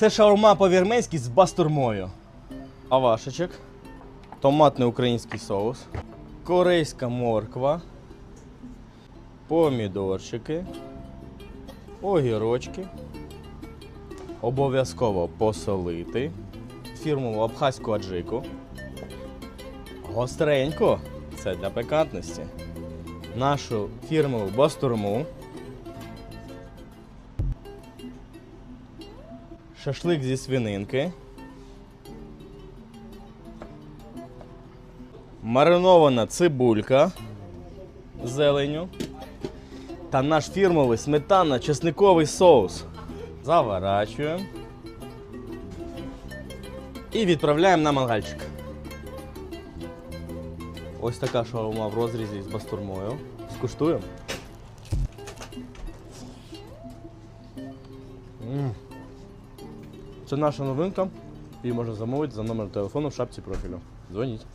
Це шаурма по-вірменськи з бастурмою. Авашечок. Томатний український соус. Корейська морква. Помідорчики. Огірочки. Обов'язково посолити. Фірмову абхазьку аджику. Гостренько. Це для пикантності. Нашу фірмову бастурму. Шашлик зі свининки. Маринована цибулька з зеленю. Та наш фірмовий сметана-чесниковий соус. Заворачуємо. І відправляємо на мангальчик. Ось така шаурма в розрізі з бастурмою. Скуштуємо. Це наша новинка. Її можна замовити за номером телефону в шапці профілю. Дзвоніть.